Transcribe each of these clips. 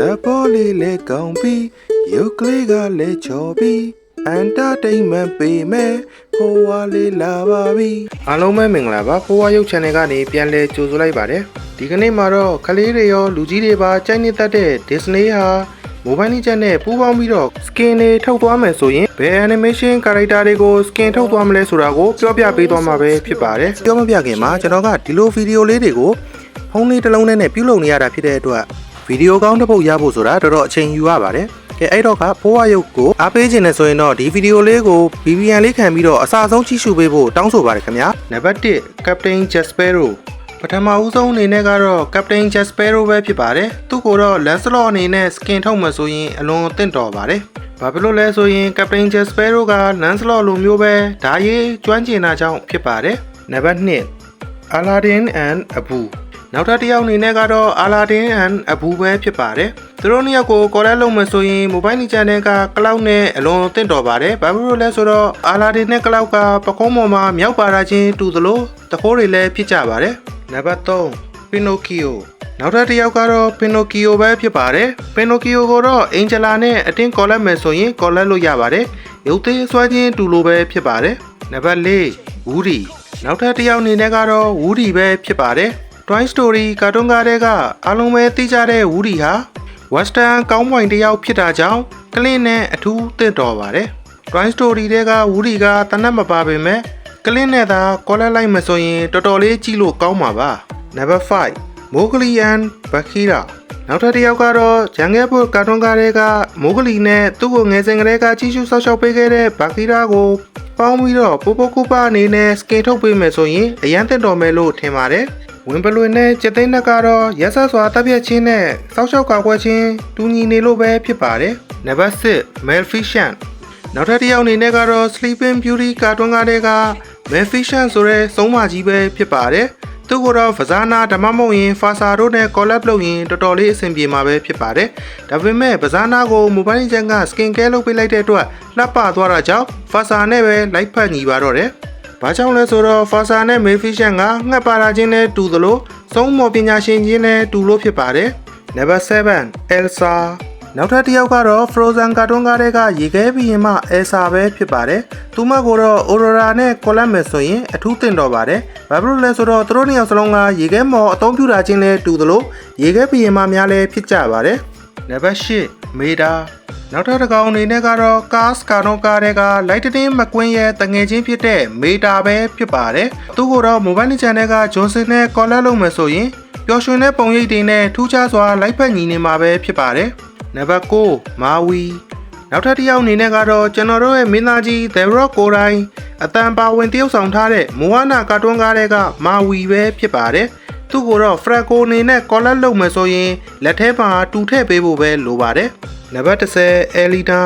သဘောလေးလည်းကောင်းပြီးရုပ်ကလေးကလည်းချော်ပြီးအန်တာတိန်မန်ပေးမယ်ဖိုးဝါလေးလာပါပြီအားလုံးပဲမင်္ဂလာပါဖိုးဝါရုပ် channel ကနေပြန်လဲကြိုဆိုလိုက်ပါတယ်ဒီကနေ့မှာတော့ကလေးတွေရောလူကြီးတွေပါကြိုက်နေတတ်တဲ့ Disney ဟာ mobile legend နဲ့ပူးပေါင်းပြီးတော့ skin တွေထုတ်သွားမယ်ဆိုရင်ဘယ် animation character တွေကို skin ထုတ်သွားမလဲဆိုတာကိုပြောပြပေးသွားမှာပဲဖြစ်ပါတယ်ပြောမပြခင်မှာကျွန်တော်ကဒီလိုဗီဒီယိုလေးတွေကိုဖုန်းလေးတစ်လုံးနဲ့ပြုလုပ်နေရတာဖြစ်တဲ့အတွက် ဗီဒီယိုကောင်းတစ်ပုတ်ရဖို့ဆိုတာတော်တော်အချိန်ယူရပါတယ်ကဲအဲ့တော့ကဖိုးဝရုပ်ကိုအားပေးခြင်းနဲ့ဆိုရင်တော့ဒီဗီဒီယိုလေးကို VPN လေးခံပြီးတော့အစားဆုံးကြည့်ရှုပေးဖို့တောင်းဆိုပါတယ်ခင်ဗျာနံပါတ်1 Captain Jaspero ပထမဦးဆုံးအနေနဲ့ကတော့ Captain Jaspero ပဲဖြစ်ပါတယ်သူ့ကိုတော့ Lancelot အနေနဲ့ skin ထုတ်မှဆိုရင်အလွန်အသင့်တော်ပါတယ်ဘာဖြစ်လို့လဲဆိုရင် Captain Jaspero က Lancelot လိုမျိုးပဲဓာရေးကျွမ်းကျင်တာကြောင့်ဖြစ်ပါတယ်နံပါတ်2 Aladdin and Abu နောက်ထပ်တစ်ယောက်အနေနဲ့ကတော့ Aladdin and Abu ပဲဖြစ်ပါတယ်သူတို့နှစ်ယောက်ကိုကော်လက်လုံးမဆိုရင် mobile နီချန်နယ်က cloud နဲ့အလွန်အသင့်တော်ပါတယ်ဘာဖြစ်လို့လဲဆိုတော့ Aladdin နဲ့ cloud ကပကုံးပေါ်မှာမြောက်ပါတာချင်းတူသလိုတခိုးတွေလည်းဖြစ်ကြပါတယ်နံပါတ်3 Pinocchio နောက်ထပ်တစ်ယောက်ကတော့ Pinocchio ပဲဖြစ်ပါတယ် Pinocchio ကိုတော့ Angela နဲ့အတင်းကော်လက်မယ်ဆိုရင်ကော်လက်လို့ရပါတယ်ရုပ်သေးဆွဲခြင်းတူလိုပဲဖြစ်ပါတယ်နံပါတ်4 Woody နောက်ထပ်တစ်ယောက်အနေနဲ့ကတော့ Woody ပဲဖြစ်ပါတယ် Toy Story ကာတွန်းကားတဲ့ကအားလုံးပဲသိကြတဲ့ Woody ဟာ Western ကောင်းပွိုင်တစ်ယောက်ဖြစ်တာကြောင့်ကလင်းနဲ့အထူးသင့်တော်ပါတယ်။ Toy Story တဲ့က Woody ကတနက်မပါပေမဲ့ကလင်းနဲ့သာကောလက်လိုက်မဆိုရင်တော်တော်လေးကြည့်လို့ကောင်းပါပါ။ Number 5 Mowgli and Bagheera နောက်ထပ်တစ်ယောက်ကတော့ဂျန်ငယ်ဖို့ကာတွန်းကားတဲ့ကမိုးဂလီနဲ့သူ့ကိုငယ်စဉ်ကတည်းကကြီးစုဆောက်ရှောက်ပေးခဲ့တဲ့ဘာခီရာကိုပေါင်းပြီးတော့ပိုပိုကူပါအနေနဲ့စကင်ထုတ်ပေးမယ်ဆိုရင်အရန်တင်တော်မယ်လို့ထင်ပါတယ်။ ဝင်ပလွင်နဲ့ကျက်သိန်းနဲ့ကတော့ရက်ဆက်စွာတပ်ပြတ်ခြင်းနဲ့စောက်ရှောက်ကာကွယ်ခြင်းတူညီနေလို့ပဲဖြစ်ပါတယ်။နံပါတ်6 Maleficent နောက်ထပ်တစ်ယောက်အနေနဲ့ကတော့ Sleeping Beauty ကာတွန်းကားတဲ့က Maleficent ဆိုတဲ့စုံးမကြီးပဲဖြစ်ပါတယ်။သူကတော့ဖဇာနာဓမ္မမဟုတ်ရင်ဖာစာတို့နဲ့ collab လုပ်ရင်တော်တော်လေးအဆင်ပြေမှာပဲဖြစ်ပါတယ်။ဒါပေမဲ့ဖဇာနာကို mobile legend က skin care လုပ်ပေးလိုက်တဲ့အတွက်လှပသွားတာကြောင့်ဖာစာနဲ့ပဲလိုက်ဖက်ညီပါတော့တယ်။ ဘာကြောင့်လဲဆိုတော့ဖာစာနဲ့ Maleficent ကငှက်ပါလာခြင်းနဲ့တူသလိုစုံးမော်ပညာရှင်ချင်းနဲ့တူလို့ဖြစ်ပါတယ်။ Number 7 Elsa နောက်ထပ်တစ်ယောက်ကတော့ Frozen ကာတွန်းကားတွေကရေခဲဘီရင်မှ Elsa ပဲဖြစ်ပါတယ်။သူမကိုတော့ Aurora နဲ့ collab မယ်ဆိုရင်အထူးသင့်တော်ပါတယ်။ဘာဖြစ်လို့လဲဆိုတော့သူတို့နှစ်ယောက်စလုံးကရေခဲမော်အသုံးပြုတာချင်းလည်းတူသလိုရေခဲဘီရင်မှများလည်းဖြစ်ကြပါတယ်။ Number 8 Meda နောက်ထပ်တစ်ကောင်အနေနဲ့ကတော့ Cars ကာတွန်းကားတွေက Lightning McQueen ရဲ့တငယ်ချင်းဖြစ်တဲ့ Meta ပဲဖြစ်ပါတယ်။သူကိုတော့ Mobile Channel က Johnson နဲ့ collab လုပ်မယ်ဆိုရင်ပျော်ရွှင်တဲ့ပုံရိပ်တွေနဲ့ထူးခြားစွာလိုက်ဖက်ညီနေမှာပဲဖြစ်ပါတယ်။နံပါတ်9မာဝီနောက်ထပ်တစ်ယောက်အနေနဲ့ကတော့ကျွန်တော်တို့ရဲ့မင်းသားကြီး The Rock ကိုယ်တိုင်အတန်ပါဝင်တရုပ်ဆောင်ထားတဲ့မိုဝနာကာတွန်းကားတွေကမာဝီပဲဖြစ်ပါတယ်သူ့ကိုတော့ Franco အနေနဲ့ collab လုပ်မယ်ဆိုရင်လက်ထဲမှာတူထည့်ပေးဖို့ပဲလိုပါတယ် နံပါတ်10 Elina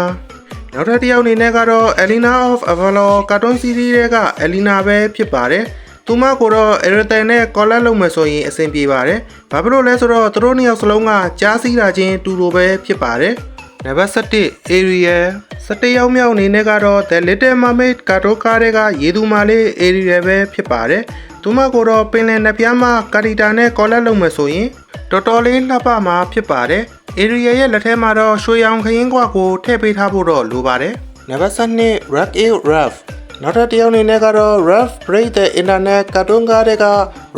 နောက်ထပ်တစ်ယောက်အနေနဲ့ကတော့ Elena of Avalon ကာတွန်းစီးရီးတွေက Elena ပဲဖြစ်ပါတယ်သူမကိုတော့ Eritan နဲ့ collab လုပ်မယ်ဆိုရင်အဆင်ပြေပါတယ်။ဘာဖြစ်လို့လဲဆိုတော့သူတို့နှစ်ယောက်စလုံးကကြားစီးတာချင်းတူလိုပဲဖြစ်ပါတယ်။နံပါတ်7 Ariel 17ယောက်မြောက်အနေနဲ့ကတော့ The Little Mermaid ကာတိုကားတွေကရေသူမာလေး Ariel ပဲဖြစ်ပါတယ်။သူမကိုတော့ပင်လယ်နှပြားမှာကာရီတာနဲ့ collab လုပ်မယ်ဆိုရင်တော်တော်လေးလှပမှာဖြစ်ပါတယ်။ Ariel ရဲ့လက်ထဲမှာတော့ရွှေရောင်ခရင်ကွာကိုထည့်ပေးထားဖို့တော့လိုပါတယ်။နံပါတ်7 Rock It Rough နောက်ထပ်တစ်ယောက်အနေနဲ့ကတော့ Rough Break the Internet ကာတွန်းကားတွေက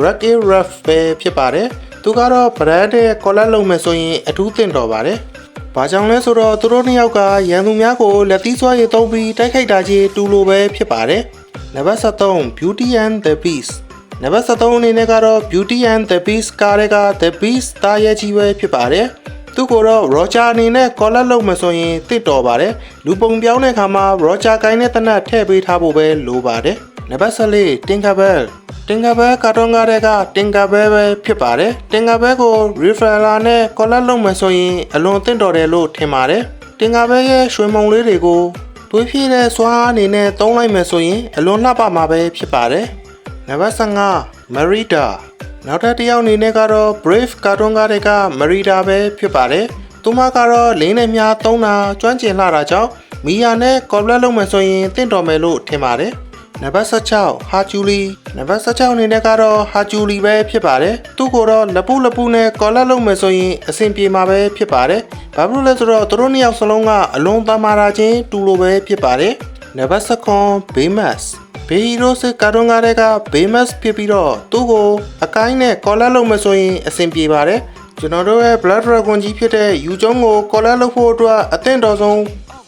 Rock It Rough ပဲဖြစ်ပါတယ်။သူကတော့ brand နဲ့ collab လုပ်မယ်ဆိုရင်အထူးသင့်တော်ပါတယ်။ဘာကြောင့်လဲဆိုတော့သူတို့နှစ်ယောက်ကရန်သူများကိုလက်သီးစွာရည်သုံးပြီးတိုက်ခိုက်တာကြီးတူလိုပဲဖြစ်ပါတယ်။နံပါတ်73 Beauty and the Beast နံပါတ်73အနေနဲ့ကတော့ Beauty and the Beast ကားတွေက The Beast တားရဲ့ကြီးပဲဖြစ်ပါတယ်။ သူကိုတော့ Roger အနေနဲ့ collab လုပ်မှဆိုရင်တစ်တော်ပါတယ်လူပုံပြောင်းတဲ့အခါမှာ Roger ကိုင်းတဲ့တနတ်ထည့်ပေးထားဖို့ပဲလိုပါတယ်နံပါတ်14 Tinkerbell Tinkerbell ကာတွန်းကားတဲ့က Tinkerbell ပဲဖြစ်ပါတယ် Tinkerbell ကို Referrer နဲ့ collab လုပ်မှဆိုရင်အလွန်သင့်တော်တယ်လို့ထင်ပါတယ် Tinkerbell ရဲ့ရွှေမုံလေးတွေကိုသွေးဖြည့်တဲ့စွာအနေနဲ့သုံးလိုက်မယ်ဆိုရင်အလွန်လှပမှာပဲဖြစ်ပါတယ်နံပါတ်15 Merida နောက်ထပ်တစ်ယောက်အနေနဲ့ကတော့ Brave ကာတွန်းကားတွေက Merida ပဲဖြစ်ပါတယ်။သူမကတော့လင်းနဲ့မြားသုံးတာကျွမ်းကျင်လာတာကြောင့်မီယာနဲ့ collab လုပ်မယ်ဆိုရင်တင့်တော်မယ်လို့ထင်ပါတယ်။နံပါတ်16ဟာဂျူလီနံပါတ်16အနေနဲ့ကတော့ဟာဂျူလီပဲဖြစ်ပါတယ်သူ့ကိုတော့လပုလပုနဲ့ကော်လက်လုပ်မယ်ဆိုရင်အဆင်ပြေမှာပဲဖြစ်ပါတယ်ဘာဖြစ်လို့လဲဆိုတော့သူတို့နှစ်ယောက်စလုံးကအလုံးသားမာတာချင်းတူလိုပဲဖြစ်ပါတယ်နံပါတ်19ဘေးမတ်စ် ဘေးဟီရိုစ်ကာတွန်းကားတွေကဘေးမတ်စ်ဖြစ်ပြီးတော့သူ့ကိုအကိုင်းနဲ့ကော်လက်လုပ်မယ်ဆိုရင်အဆင်ပြေပါတယ်ကျွန်တော်တို့ရဲ့ Blood Dragon ကြီးဖြစ်တဲ့ယူကျုံကိုကော်လက်လုပ်ဖို့အတွက်အသင့်တော်ဆုံး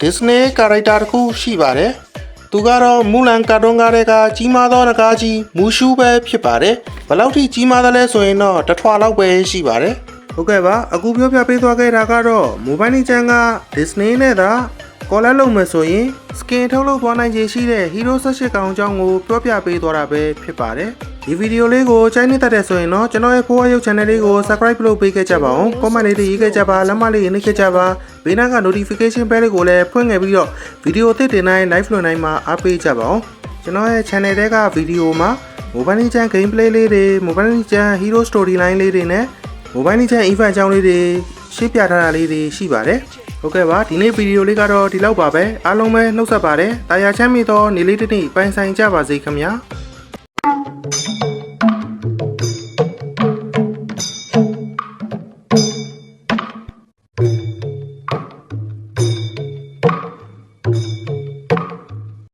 Disney character တစ်ခုရှိပါတယ်။သူကတော့မူလန်ကာတွန်းကားတွေကကြီးမားသောနဂါးကြီးမူရှူးပဲဖြစ်ပါတယ်။ဘယ်လောက်ထိကြီးမားသလဲဆိုရင်တော့တစ်ထွာလောက်ပဲရှိပါတယ်။ဟုတ်ကဲ့ပါအခုပြောပြပေးသွားခဲ့တာကတော့မိုဘိုင်းနီချန်က Disney နဲ့သာ ကော်လက်လုပ်မယ်ဆိုရင် skin ထုတ်လုပ်သွားနိုင်ခြေရှိတဲ့ Hero 18ကောင်အကြောင်းကိုပြောပြပေးသွားတာပဲဖြစ်ပါတယ်။ဒီဗီဒီယိုလေးကိုချိုင်းနေတတ်တဲ့ဆိုရင်တော့ကျွန်တော်ရဲ့ဖိုးဝါရုပ် channel လေးကို subscribe လုပ်ပေးခဲ့ကြပါအောင် comment လေးတွေရေးခဲ့ကြပါလက်မလေးရေးနှိပ်ခဲ့ကြပါဘေးနားက notification bell လေးကိုလည်းဖွင့်ခဲ့ပြီးတော့ဗီဒီယိုအသစ်တင်တိုင်း live လွှင့်တိုင်းမှာအားပေးကြပါအောင်ကျွန်တော်ရဲ့ channel တဲကဗီဒီယိုမှာ mobile legend gameplay လေးတွေ mobile legend hero storyline လေးတွေနဲ့ mobile legend event အကြောင်းလေးတွေရှင်းပြထားတာလေးတွေရှိပါတယ် ဟုတ်ကဲ့ပါဒီနေ့ဗီဒီယိုလေးကတော့ဒီလောက်ပါပဲအားလုံးပဲနှုတ်ဆက်ပါတယ်တာယာချမ်းမြေသောနေလေးတစ်နေ့ပိုင်ဆိုင်ကြပါစေခင်ဗျာ